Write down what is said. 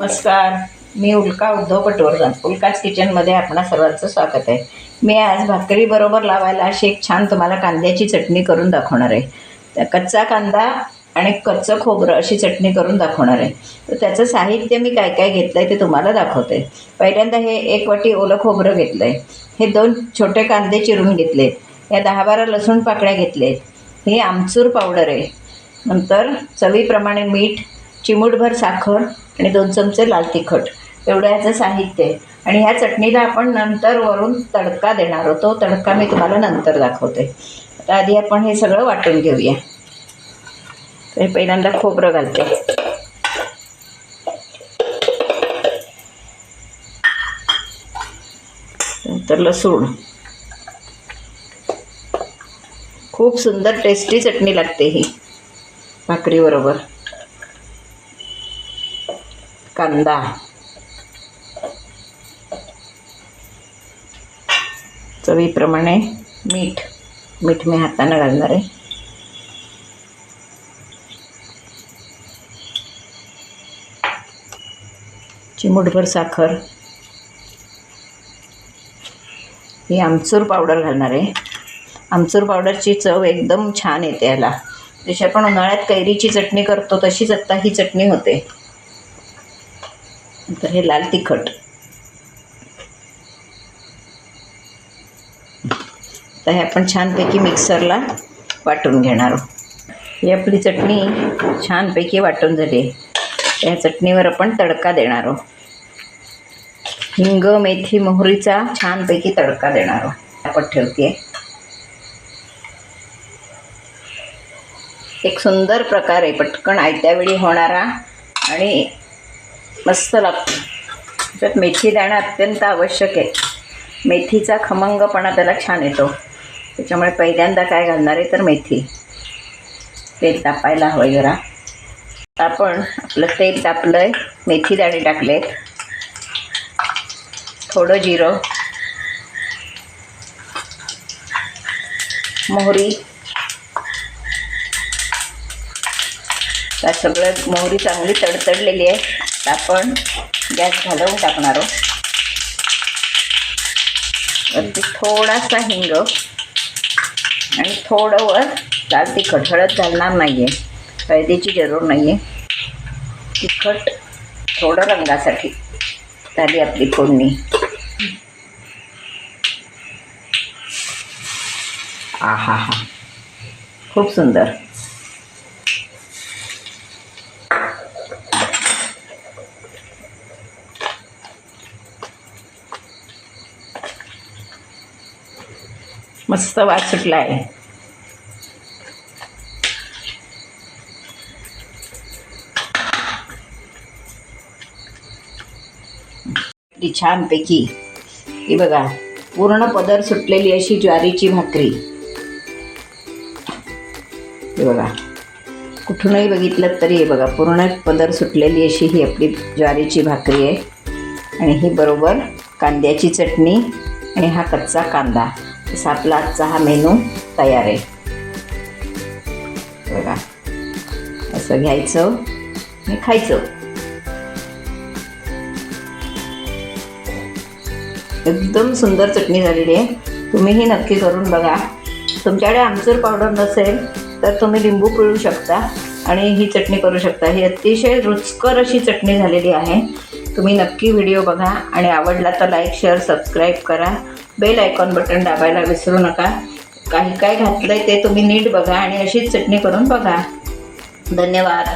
नमस्कार. मी उल्का उद्धव पटवर्धन. उल्काच किचनमध्ये आपणा सर्वांचं स्वागत आहे. मी आज भाकरीबरोबर लावायला अशी एक छान तुम्हाला कांद्याची चटणी करून दाखवणार आहे. त्या कच्चा कांदा आणि कच्चं खोबरं अशी चटणी करून दाखवणार आहे. तर त्याचं साहित्य मी काय काय घेतलं आहे ते तुम्हाला दाखवते. पहिल्यांदा हे एक वाटी ओलं खोबरं घेतलं आहे हे दोन छोटे कांदे चिरून घेतलेत. या दहा बारा लसूण पाकळ्या घेतलेत. हे आमचूर पावडर आहे. नंतर चवीप्रमाणे मीठ चिमूटभर साखर आणि दोन चमचे लाल तिखट. एवढं ह्याचं साहित्य आहे. आणि ह्या चटणीला आपण नंतर वरून तडका देणार होतो तडका मी तुम्हाला नंतर दाखवते. आता आधी आपण हे सगळं वाटून घेऊया. तर पहिल्यांदा खोबरं घालते. नंतर लसूण. खूप सुंदर टेस्टी चटणी लागते ही. भाकरीबरोबर. कांदा चवीप्रमाणे मीठ मीठ मी हातानं घालणार आहे चिमूटभर साखर ही आमचूर पावडर घालणार आहे आमचूर पावडरची चव एकदम छान येते याला. जशी आपण उन्हाळ्यात कैरीची चटणी करतो तशीच आत्ता ही चटणी होते. नंतर हे लाल तिखट. तर हे आपण छानपैकी मिक्सरला वाटून घेणार आहोत. ही आपली चटणी छानपैकी वाटून झाली आहे. या चटणीवर आपण तडका देणार आहोत. हिंग मेथी मोहरीचा छानपैकी तडका देणार आहोत. आपण ठेवते एक सुंदर प्रकार आहे पटकन आयत्या वेळी होणारा आणि मस्त लागतो त्याच्यात मेथी देणं अत्यंत आवश्यक आहे. मेथीचा खमंगपणा त्याला छान येतो. त्याच्यामुळे पहिल्यांदा काय घालणार आहे तर मेथी. तेल तापायला हवं जरा. आपण आपलं तेल तापलं आहे मेथी दाणे टाकले थोडं जिरं. मोहरी. त्या सगळं मोहरी चांगली तडतडलेली आहे. आपण गॅस घालवून टाकणार आहोत. वरती थोडासा हिंग आणि थोडं वर लाल तिखट. हळद घालणार नाही आहे हळदीची जरूर नाही आहे तिखट थोडं रंगासाठी झाली आपली फोडणी. आ हा हा खूप सुंदर. मस्त वास सुटला आहे. ती छानपैकी. ही बघा पूर्ण पदर सुटलेली अशी ज्वारीची भाकरी. हे बघा कुठूनही बघितलं तरी हे बघा पूर्ण पदर सुटलेली अशी ही आपली ज्वारीची भाकरी आहे. आणि ही बरोबर कांद्याची चटणी आणि हा कच्चा कांदा. तसा आपला आजचा हा मेनू तयार आहे. बघा. असं घ्यायचं आणि खायचं. एकदम सुंदर चटणी झालेली आहे. तुम्हीही नक्की करून बघा. तुमच्याकडे आमचूर पावडर नसेल तर तुम्ही लिंबू पिळू शकता आणि ही चटणी करू शकता. ही अतिशय रुचकर अशी चटणी झालेली आहे. तुम्ही नक्की व्हिडिओ बघा आणि आवडला तर लाईक शेअर सबस्क्राईब करा. बेल आयकॉन बटन दाबायला विसरू नका. काही काय घातलं आहे ते तुम्ही नीट बघा आणि अशीच चटणी करून बघा. धन्यवाद.